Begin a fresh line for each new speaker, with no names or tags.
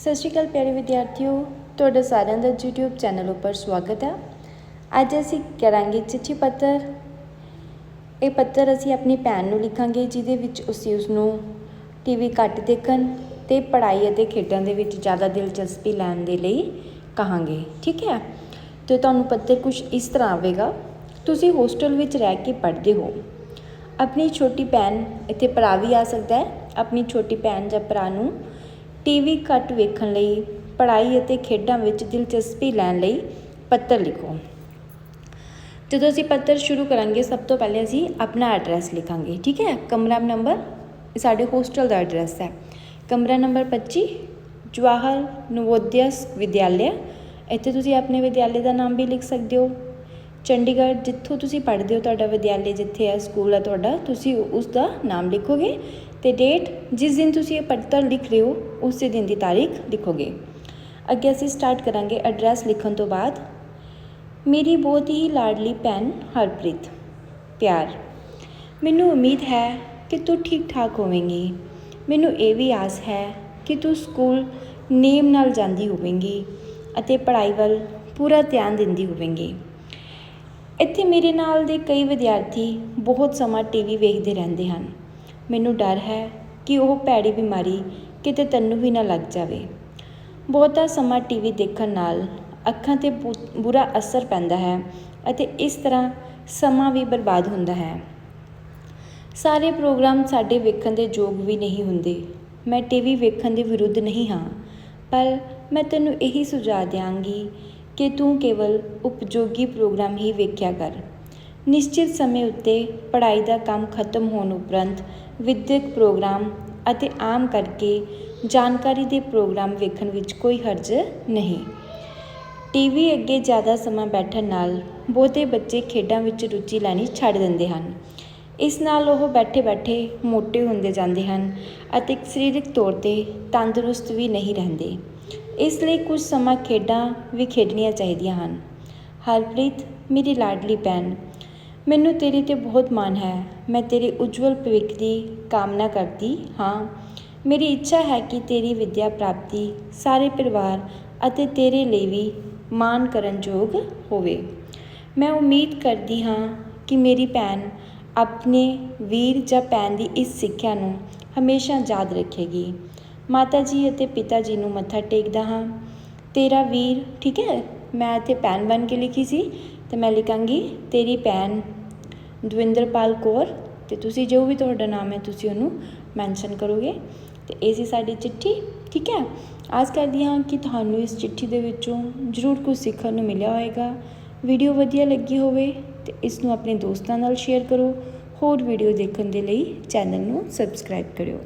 ਸਤਿ ਸ਼੍ਰੀ ਅਕਾਲ ਪਿਆਰੇ ਵਿਦਿਆਰਥੀਓ, ਤੁਹਾਡਾ ਸਾਰਿਆਂ ਦਾ YouTube ਚੈਨਲ ਉੱਪਰ ਸਵਾਗਤ ਹੈ। ਅੱਜ ਅਸੀਂ ਕਰਾਂਗੇ ਚਿੱਠੀ ਪੱਤਰ। ਇਹ ਪੱਤਰ ਅਸੀਂ ਆਪਣੀ ਭੈਣ ਨੂੰ ਲਿਖਾਂਗੇ, ਜਿਹਦੇ ਵਿੱਚ ਅਸੀਂ ਉਸ ਨੂੰ ਟੀਵੀ ਘੱਟ ਦੇਖਣ ਤੇ ਪੜ੍ਹਾਈ ਅਤੇ ਖੇਡਾਂ ਦੇ ਵਿੱਚ ਜ਼ਿਆਦਾ ਦਿਲਚਸਪੀ ਲੈਣ ਦੇ ਲਈ ਕਹਾਂਗੇ, ਠੀਕ ਹੈ? ਤੇ ਤੁਹਾਨੂੰ ਪੱਤਰ ਕੁਝ ਇਸ ਤਰ੍ਹਾਂ ਆਵੇਗਾ। ਤੁਸੀਂ ਹੋਸਟਲ ਵਿੱਚ ਰਹਿ ਕੇ ਪੜ੍ਹਦੇ ਹੋ। ਆਪਣੀ ਛੋਟੀ ਭੈਣ ਇੱਥੇ ਭਰਾ ਵੀ ਆ ਸਕਦਾ ਹੈ। ਆਪਣੀ ਛੋਟੀ ਭੈਣ ਜਾਂ ਭਰਾ ਨੂੰ ਟੀਵੀ ਘੱਟ ਵੇਖਣ ਲਈ, ਪੜ੍ਹਾਈ ਅਤੇ ਖੇਡਾਂ ਵਿੱਚ ਦਿਲਚਸਪੀ ਲੈਣ ਲਈ ਪੱਤਰ ਲਿਖੋ। ਜਦੋਂ ਅਸੀਂ ਪੱਤਰ ਸ਼ੁਰੂ ਕਰਾਂਗੇ, ਸਭ ਤੋਂ ਪਹਿਲੇ ਅਸੀਂ ਆਪਣਾ ਐਡਰੈਸ ਲਿਖਾਂਗੇ, ਠੀਕ ਹੈ? ਕਮਰਾ ਨੰਬਰ ਸਾਡੇ ਹੋਸਟਲ ਦਾ ਐਡਰੈਸ ਹੈ। ਕਮਰਾ ਨੰਬਰ 25 ਜਵਾਹਰ ਨਵੋਦਿਆ ਵਿਦਿਆਲਿਆ। ਇੱਥੇ ਤੁਸੀਂ ਆਪਣੇ ਵਿਦਿਆਲੇ ਦਾ ਨਾਮ ਵੀ ਲਿਖ ਸਕਦੇ ਹੋ। ਚੰਡੀਗੜ੍ਹ, ਜਿੱਥੋਂ ਤੁਸੀਂ ਪੜ੍ਹਦੇ ਹੋ, ਤੁਹਾਡਾ ਵਿਦਿਆਲੇ ਜਿੱਥੇ ਹੈ, ਸਕੂਲ ਹੈ ਤੁਹਾਡਾ, ਤੁਸੀਂ ਉਸ ਦਾ ਨਾਮ ਲਿਖੋਗੇ। ਅਤੇ ਡੇਟ ਜਿਸ ਦਿਨ ਤੁਸੀਂ ਇਹ ਪੱਤਰ ਲਿਖ ਰਹੇ ਹੋ, ਉਸੇ ਦਿਨ ਦੀ ਤਾਰੀਖ ਲਿਖੋਗੇ। ਅੱਗੇ ਅਸੀਂ ਸਟਾਰਟ ਕਰਾਂਗੇ ਐਡਰੈਸ ਲਿਖਣ ਤੋਂ ਬਾਅਦ। ਮੇਰੀ ਬਹੁਤ ਹੀ ਲਾਡਲੀ ਭੈਣ ਹਰਪ੍ਰੀਤ, ਪਿਆਰ। ਮੈਨੂੰ ਉਮੀਦ ਹੈ ਕਿ ਤੂੰ ਠੀਕ ਠਾਕ ਹੋਵੇਂਗੀ। ਮੈਨੂੰ ਇਹ ਵੀ ਆਸ ਹੈ ਕਿ ਤੂੰ ਸਕੂਲ ਨੇਮ ਨਾਲ ਜਾਂਦੀ ਹੋਵੇਂਗੀ ਅਤੇ ਪੜ੍ਹਾਈ ਵੱਲ ਪੂਰਾ ਧਿਆਨ ਦਿੰਦੀ ਹੋਵੇਂਗੀ। ਇੱਥੇ ਮੇਰੇ ਨਾਲ ਦੇ ਕਈ ਵਿਦਿਆਰਥੀ ਬਹੁਤ ਸਮਾਂ ਟੀਵੀ ਵੇਖਦੇ ਰਹਿੰਦੇ ਹਨ। ਮੈਨੂੰ ਡਰ ਹੈ ਕਿ ਉਹ ਭੈੜੀ ਬਿਮਾਰੀ ਕਿਤੇ ਤੈਨੂੰ ਵੀ ਨਾ ਲੱਗ ਜਾਵੇ। ਬਹੁਤਾ ਸਮਾਂ ਟੀਵੀ ਦੇਖਣ ਨਾਲ ਅੱਖਾਂ ਤੇ ਬੁ- ਬੁਰਾ ਅਸਰ ਪੈਂਦਾ ਹੈ ਅਤੇ ਇਸ ਤਰ੍ਹਾਂ ਸਮਾਂ ਵੀ ਬਰਬਾਦ ਹੁੰਦਾ ਹੈ। ਸਾਰੇ ਪ੍ਰੋਗਰਾਮ ਸਾਡੇ ਵੇਖਣ ਦੇ ਯੋਗ ਵੀ ਨਹੀਂ ਹੁੰਦੇ। ਮੈਂ ਟੀਵੀ ਵੇਖਣ ਦੇ ਵਿਰੁੱਧ ਨਹੀਂ ਹਾਂ, ਪਰ ਮੈਂ ਤੈਨੂੰ ਇਹੀ ਸੁਝਾਅ ਦਿਆਂਗੀ ਕਿ ਤੂੰ ਕੇਵਲ ਉਪਯੋਗੀ ਪ੍ਰੋਗਰਾਮ ਹੀ ਵੇਖਿਆ ਕਰ। ਨਿਸ਼ਚਿਤ ਸਮੇਂ ਉੱਤੇ ਪੜ੍ਹਾਈ ਦਾ ਕੰਮ ਖਤਮ ਹੋਣ ਉਪਰੰਤ ਵਿੱਦਿਅਕ ਪ੍ਰੋਗਰਾਮ ਅਤੇ ਆਮ ਕਰਕੇ ਜਾਣਕਾਰੀ ਦੇ ਪ੍ਰੋਗਰਾਮ ਵੇਖਣ ਵਿੱਚ ਕੋਈ ਹਰਜ ਨਹੀਂ। ਟੀ ਵੀ ਅੱਗੇ ਜ਼ਿਆਦਾ ਸਮਾਂ ਬੈਠਣ ਨਾਲ ਬਹੁਤੇ ਬੱਚੇ ਖੇਡਾਂ ਵਿੱਚ ਰੁਚੀ ਲੈਣੀ ਛੱਡ ਦਿੰਦੇ ਹਨ। ਇਸ ਨਾਲ ਉਹ ਬੈਠੇ-ਬੈਠੇ ਮੋਟੇ ਹੁੰਦੇ ਜਾਂਦੇ ਹਨ ਅਤੇ ਸਰੀਰਕ ਤੌਰ ਤੇ ਤੰਦਰੁਸਤ ਵੀ ਨਹੀਂ ਰਹਿੰਦੇ। ਇਸ ਲਈ ਕੁਝ ਸਮਾਂ ਖੇਡਾਂ ਵੀ ਖੇਡਣੀਆਂ ਚਾਹੀਦੀਆਂ ਹਨ। ਹਰਪ੍ਰੀਤ, ਮੇਰੀ ਲਾਡਲੀ ਭੈਣ ਮੈਨੂੰ ਤੇਰੇ ਤੇ ਬਹੁਤ ਮਾਣ ਹੈ। ਮੈਂ ਤੇਰੇ ਉਜਵਲ ਭਵਿੱਖ ਦੀ ਕਾਮਨਾ ਕਰਦੀ ਹਾਂ। ਮੇਰੀ ਇੱਛਾ ਹੈ ਕਿ ਤੇਰੀ ਵਿੱਦਿਆ ਪ੍ਰਾਪਤੀ ਸਾਰੇ ਪਰਿਵਾਰ ਅਤੇ ਤੇਰੇ ਲਈ ਵੀ ਮਾਣ ਕਰਨ ਯੋਗ ਹੋਵੇ। ਮੈਂ ਉਮੀਦ ਕਰਦੀ ਹਾਂ ਕਿ ਮੇਰੀ ਭੈਣ ਆਪਣੇ ਵੀਰ ਜਾਂ ਭੈਣ ਦੀ ਇਸ ਸਿੱਖਿਆ ਨੂੰ ਹਮੇਸ਼ਾ ਯਾਦ ਰੱਖੇਗੀ। ਮਾਤਾ ਜੀ ਅਤੇ ਪਿਤਾ ਜੀ ਨੂੰ ਮੱਥਾ ਟੇਕਦਾ ਹਾਂ। ਤੇਰਾ ਵੀਰ, ਠੀਕ ਹੈ? ਮੈਂ ਇੱਥੇ ਭੈਣ ਬਣ ਕੇ ਲਿਖੀ ਸੀ ਤੇ ਮੈਂ ਲਿਖਾਂਗੀ, ਤੇਰੀ ਭੈਣ ਦਵਿੰਦਰਪਾਲ ਕੌਰ ਤੇ ਤੁਸੀਂ ਜੋ ਵੀ ਤੁਹਾਡਾ ਨਾਮ ਹੈ ਤੁਸੀਂ ਉਹਨੂੰ ਮੈਂਸ਼ਨ ਕਰੋਗੇ। ਤੇ ਇਹ ਸੀ ਸਾਡੀ ਚਿੱਠੀ, ਠੀਕ ਹੈ? ਆਸ ਕਰਦੀ ਹਾਂ ਕਿ ਤੁਹਾਨੂੰ ਇਸ ਚਿੱਠੀ ਦੇ ਵਿੱਚੋਂ ਜ਼ਰੂਰ ਕੁਝ ਸਿੱਖਣ ਨੂੰ ਮਿਲਿਆ ਹੋਵੇਗਾ। ਵੀਡੀਓ ਵਧੀਆ ਲੱਗੀ ਹੋਵੇ ਤੇ ਇਸ ਨੂੰ ਆਪਣੇ ਦੋਸਤਾਂ ਨਾਲ ਸ਼ੇਅਰ ਕਰੋ। ਹੋਰ ਵੀਡੀਓ ਦੇਖਣ ਦੇ ਲਈ ਚੈਨਲ ਨੂੰ ਸਬਸਕ੍ਰਾਈਬ ਕਰਿਓ।